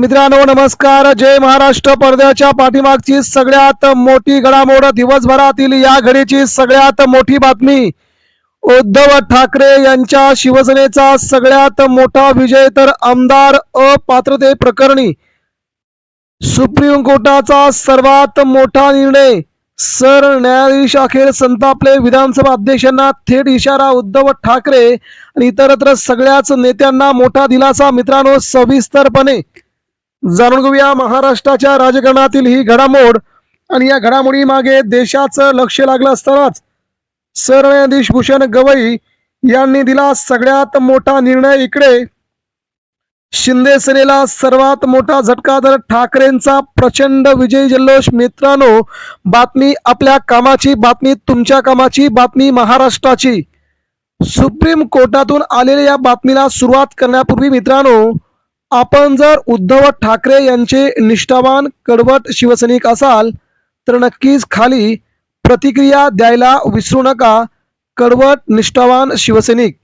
मित्रांनो नमस्कार. जय महाराष्ट्र. पडद्याच्या पाठीमागची सगळ्यात मोठी घडामोड दिवसभरातील या घडीची सगळ्यात मोठी बातमी. उद्धव ठाकरे यांच्या शिवसेनेचा सगळ्यात मोठा विजय तर आमदार अपात्रते प्रकरणी. सुप्रीम कोर्टाचा सर्वात मोठा निर्णय. सर न्यायाधीश अखेर संतापले. विधानसभा अध्यक्षांना थेट इशारा उद्धव ठाकरे आणि इतरत्र सगळ्याच नेत्यांना मोठा दिलासा मित्रांनो सविस्तरपणे. जाणून घेऊया महाराष्ट्राच्या राजकारणातील ही घडामोड. आणि या घडामोडी मागे देशाचं लक्ष लागलं असतानाच सरन्यायाधीश भूषण गवई यांनी दिला सगळ्यात मोठा निर्णय इकडे. शिंदे सेनेला सर्वात मोठा झटका तर ठाकरेंचा प्रचंड विजय जल्लोष. मित्रांनो बातमी आपल्या कामाची बातमी तुमच्या कामाची बातमी महाराष्ट्राची. सुप्रीम कोर्टातून आलेल्या या बातमीला सुरुवात करण्यापूर्वी मित्रांनो आपण जर उद्धव ठाकरे यांचे निष्ठावान कडवट शिवसैनिक असाल तर नक्कीच खाली प्रतिक्रिया द्यायला विसरू नका. कडवट निष्ठावान शिवसैनिक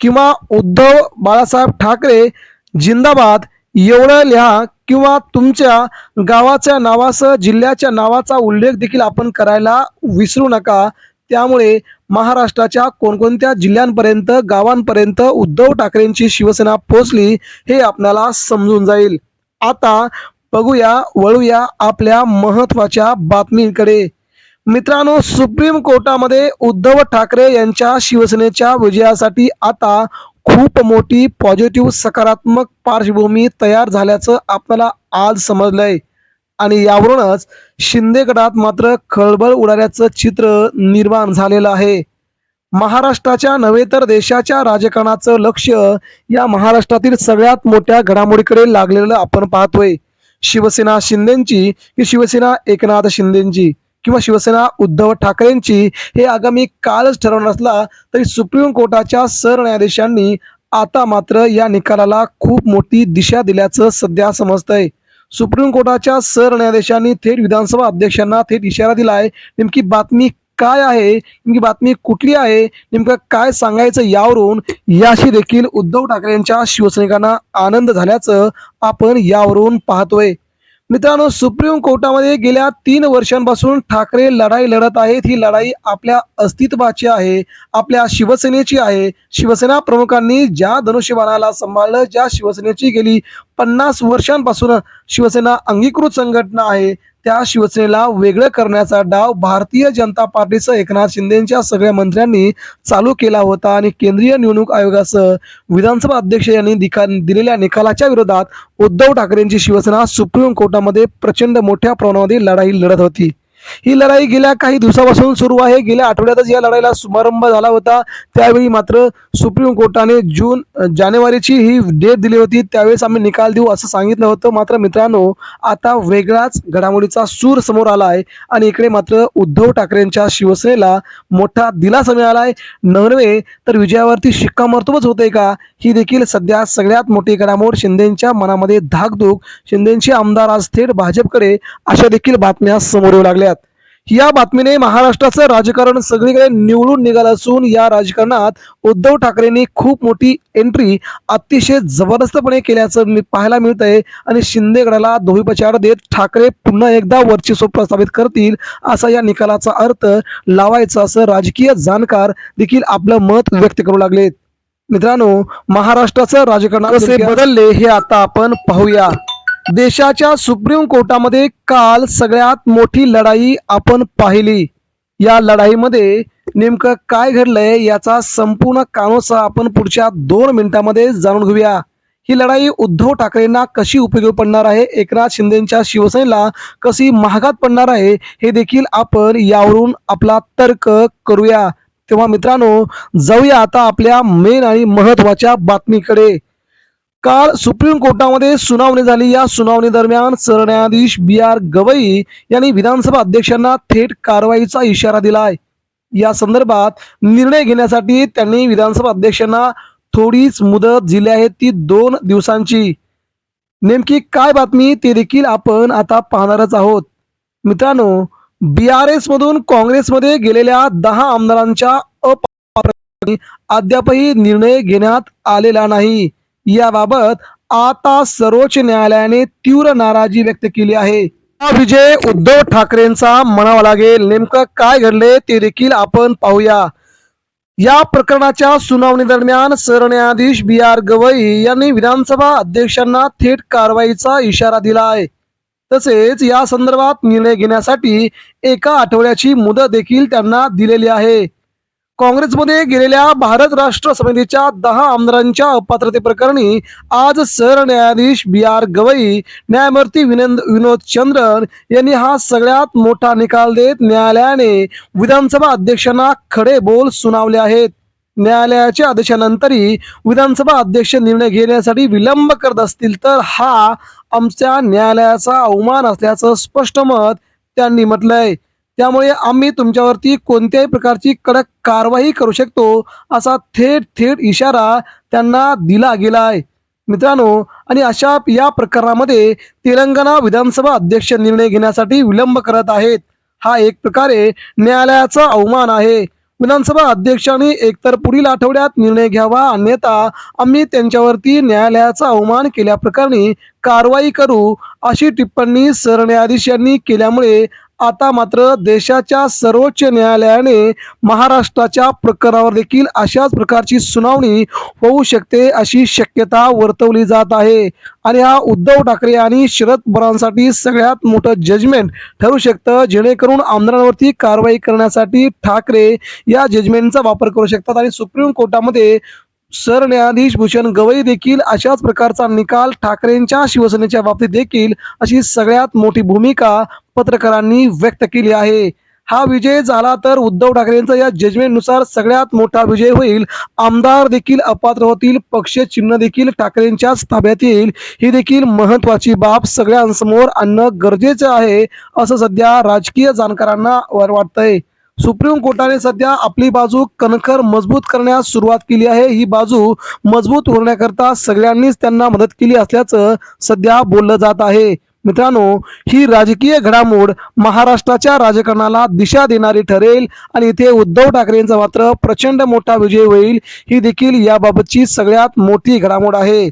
किंवा उद्धव बाळासाहेब ठाकरे जिंदाबाद एवढं लिहा किंवा तुमच्या गावाच्या नावासह जिल्ह्याच्या नावाचा उल्लेख देखील आपण करायला विसरू नका. त्यामुळे महाराष्ट्राच्या कोणकोणत्या जिल्ह्यांपर्यंत गावांपर्यंत उद्धव ठाकरेंची शिवसेना पोहोचली हे आपल्याला समजून जाईल. आता बघूया वळूया आपल्या महत्त्वाच्या बातमीकडे. मित्रांनो सुप्रीम कोर्टामध्ये उद्धव ठाकरे यांच्या शिवसेनेच्या विजयासाठी आता खूप मोठी पॉझिटिव्ह सकारात्मक पार्श्वभूमी तयार झाल्याचं आपल्याला आज समजलंय. आणि यावरूनच शिंदे गटात मात्र खळबळ उडाल्याचं चित्र निर्माण झालेलं आहे. महाराष्ट्राच्या नव्हे तर देशाच्या राजकारणाचं लक्ष या महाराष्ट्रातील सगळ्यात मोठ्या घडामोडीकडे लागलेलं आपण पाहतोय. शिवसेना शिंदेची की शिवसेना एकनाथ शिंदेची किंवा शिवसेना उद्धव ठाकरेंची हे आगामी कालच ठरवणार असला तरी सुप्रीम कोर्टाच्या सरन्यायाधीशांनी आता मात्र या निकालाला खूप मोठी दिशा दिल्याचं सध्या समजतंय. सुप्रीम कोर्टाच्या सरन्यायाधीशांनी थेट विधानसभा अध्यक्षांना थेट इशारा दिलाय. नेमकी बातमी काय आहे? नेमकी बातमी कुठली आहे? नेमकं काय सांगायचं यावरून याशी देखील उद्धव ठाकरे यांच्या शिवसैनिकांना आनंद झाल्याचं आपण यावरून पाहतोय. मित्रांनो सुप्रीम कोर्टामध्ये गेल्या तीन वर्षांपासून ठाकरे लढाई लढत आहेत. ही लढाई आपल्या अस्तित्वाची आहे आपल्या शिवसेनेची आहे. शिवसेना प्रमुखांनी ज्या धनुष्यबाणाला सांभाळलं ज्या शिवसेनेची गेली पन्नास वर्षांपासून शिवसेना अंगीकृत संघटना आहे त्या शिवसेनेला वेगळं करण्याचा डाव भारतीय जनता पार्टीसह एकनाथ शिंदेच्या सगळ्या मंत्र्यांनी चालू केला होता आणि केंद्रीय निवडणूक आयोगासह विधानसभा अध्यक्ष यांनी दिका दिलेल्या निकालाच्या विरोधात उद्धव ठाकरेंची शिवसेना सुप्रीम कोर्टामध्ये प्रचंड मोठ्या प्रमाणामध्ये लढाई लढत होती. ही लढाई गेल्या काही दिवसापासून सुरू आहे. गेल्या आठवड्यातच या लढाईला शुभारंभ झाला होता. त्यावेळी मात्र सुप्रीम कोर्टाने जून जानेवारीची ही डेट दिली होती. त्यावेळेस आम्ही निकाल देऊ असं सांगितलं होतं. मात्र मित्रांनो आता वेगळाच घडामोडीचा सूर समोर आला आहे आणि इकडे मात्र उद्धव ठाकरेंच्या शिवसेनेला मोठा दिलासा मिळाला आहे नव्हे तर विजयावरती शिक्कामोर्तबच होते का? ही देखील सध्या सगळ्यात मोठी घडामोड शिंदेच्या मनामध्ये धाकधूक. शिंदेचे आमदार आज थेट भाजपकडे अशा देखील बातम्या समोर येऊ लागल्या. या बातमीने महाराष्ट्राचं राजकारण सगळीकडे निवडून निघालं असून या राजकारणात उद्धव ठाकरेंनी खूप मोठी एंट्री अतिशय जबरदस्तपणे केल्याचं मी पाहायला मिळत आहे आणि शिंदे गडाला धोबीपछाड देत ठाकरे पुन्हा एकदा वर्चस्व प्रस्थापित करतील असा या निकालाचा अर्थ लावायचा असं राजकीय जाणकार देखील आपलं मत व्यक्त करू लागलेत. मित्रांनो महाराष्ट्राचं राजकारण कसे बदलले हे आता आपण पाहूया. देशाच्या सुप्रीम कोर्टामध्ये काल सगळ्यात मोठी लढाई आपण पाहिली. या लढाईमध्ये नेमकं काय घडलंय याचा संपूर्ण कानोसा आपण पुढच्या दोन मिनिटांमध्ये जाणून घेऊया. ही लढाई उद्धव ठाकरेंना कशी उपयोगी पडणार आहे एकनाथ शिंदेच्या शिवसेनेला कशी महागात पडणार आहे हे देखील आपण यावरून आपला तर्क करूया. तेव्हा मित्रांनो जाऊया आता आपल्या मेन आणि महत्त्वाच्या बातमीकडे. काल सुप्रीम कोर्टामध्ये सुनावणी झाली या सुनावणी दरम्यान सरन्यायाधीश बी आर गवई यांनी विधानसभा अध्यक्षांना थेट कारवाईचा इशारा दिलाय या संदर्भात निर्णय घेण्यासाठी त्यांनी विधानसभा अध्यक्षांना थोडीच मुदत दिली आहे ती दोन दिवसांची नेमकी काय बातमी ते देखील आपण आता पाहणारच आहोत मित्रांनो बी आर एस मधून काँग्रेसमध्ये गेलेल्या दहा आमदारांच्या अपात्रतेने अद्यापही निर्णय घेण्यात आलेला नाही याबाबत आता सर्वोच्च न्यायालयाने तीव्र नाराजी व्यक्त केली आहे. हा विजय उद्धव ठाकरेंचा म्हणावा लागेल. नेमकं काय घडले ते देखील आपण पाहूया. या प्रकरणाच्या सुनावणी दरम्यान सरन्यायाधीश बी आर गवई यांनी विधानसभा अध्यक्षांना थेट कारवाईचा इशारा दिला आहे. तसेच या संदर्भात निर्णय घेण्यासाठी एका आठवड्याची मुदत देखील त्यांना दिलेली आहे. काँग्रेसमध्ये गेलेल्या भारत राष्ट्र समितीच्या दहा आमदारांच्या अपात्रतेप्रकरणी आज सरन्यायाधीश बी आर गवई न्यायमूर्ती विनंद विनोद चंद्रन यांनी हा सगळ्यात मोठा निकाल देत न्यायालयाने विधानसभा अध्यक्षांना खडे बोल सुनावले आहेत. न्यायालयाच्या आदेशानंतरही विधानसभा अध्यक्ष निर्णय घेण्यासाठी विलंब करत असतील तर हा आमच्या न्यायालयाचा अवमान असल्याचं स्पष्ट मत त्यांनी म्हटलंय. त्यामुळे आम्ही तुमच्यावरती कोणत्याही प्रकारची कडक कारवाई करू शकतो असा थेट थेट इशारा त्यांना दिला गेला आहे. मित्रांनो आणि अशा या प्रकरणामध्ये तेलंगणा विधानसभा अध्यक्ष निर्णय घेण्यासाठी विलंब करत आहेत. हा एक प्रकारे न्यायालयाचा अवमान आहे. विधानसभा अध्यक्षांनी एकतर पुढील आठवड्यात निर्णय घ्यावा अन्यथा आम्ही त्यांच्यावरती न्यायालयाचा अवमान केल्याप्रकरणी कारवाई करू अशी टिप्पणी सरन्यायाधीश यांनी केल्यामुळे आता मात्र देशाच्या सर्वोच्च न्यायालयाने महाराष्ट्राच्या प्रकरणावर देखील अशाच प्रकारची सुनावणी होऊ शकते अशी शक्यता वर्तवली जात आहे. आणि हा उद्धव ठाकरे आणि शरद पवारांसाठी सगळ्यात मोठं जजमेंट ठरू शकतं जेणेकरून आमदारांवरती कारवाई करण्यासाठी ठाकरे या जजमेंटचा वापर करू शकतात. आणि सुप्रीम कोर्टामध्ये सरन्यायाधीश भूषण गवई देखील अशाच प्रकारचा निकाल ठाकरेंच्या शिवसेनेच्या बाबतीत देखील अशी सगळ्यात मोठी भूमिका पत्रकारांनी व्यक्त केली आहे. हा विजय झाला तर उद्धव ठाकरेंचा या जजमेंटनुसार सगळ्यात मोठा विजय होईल. आमदार देखील अपात्र होतील पक्ष चिन्ह देखील ठाकरेंच्याच ताब्यात येईल. ही देखील महत्वाची बाब सगळ्यांसमोर आणणं गरजेचं आहे असं सध्या राजकीय जाणकारांना वर वाटतंय. सुप्रीम कोर्टाने सध्या आपली बाजू कणखर मजबूत करण्यास सुरुवात केली आहे. ही बाजू मजबूत होण्याकरता सगळ्यांनीच त्यांना मदत केली असल्याचं सध्या बोललं जात आहे. मित्रांनो ही राजकीय घडामोड महाराष्ट्राच्या राजकारणाला दिशा देणारी ठरेल आणि इथे उद्धव ठाकरेंचा मात्र प्रचंड मोठा विजय होईल ही देखील याबाबतची सगळ्यात मोठी घडामोड आहे.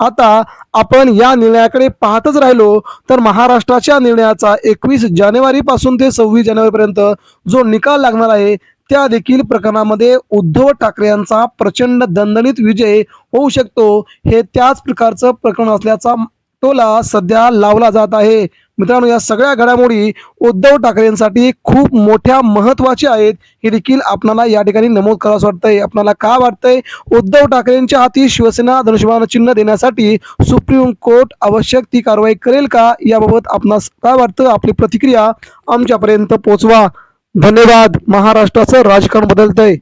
आता आपण या निर्णयाकडे पाहतच राहिलो तर महाराष्ट्राच्या निर्णयाचा एकवीस जानेवारी पासून ते सव्वीस जानेवारीपर्यंत जो निकाल लागणार आहे त्या देखील प्रकरणामध्ये उद्धव ठाकरे यांचा प्रचंड दणदणीत विजय होऊ शकतो हे त्याच प्रकारचं प्रकरण असल्याचा टोला सध्या लावला जात आहे. मित्रांनो या सगळ्या घडामोडी उद्धव ठाकरेंसाठी खूप मोठ्या महत्त्वाच्या आहेत. हे देखील आपणाला या ठिकाणी नमूद करावं वाटतंय. आपणाला काय वाटतंय? उद्धव ठाकरेंच्या हाती शिवसेना धनुष्यबाण चिन्ह देण्यासाठी सुप्रीम कोर्ट आवश्यक ती कारवाई करेल का? याबाबत आपणास काय वाटतं? आपली प्रतिक्रिया आमच्यापर्यंत पोहोचवा. धन्यवाद. महाराष्ट्राचं राजकारण बदलतंय.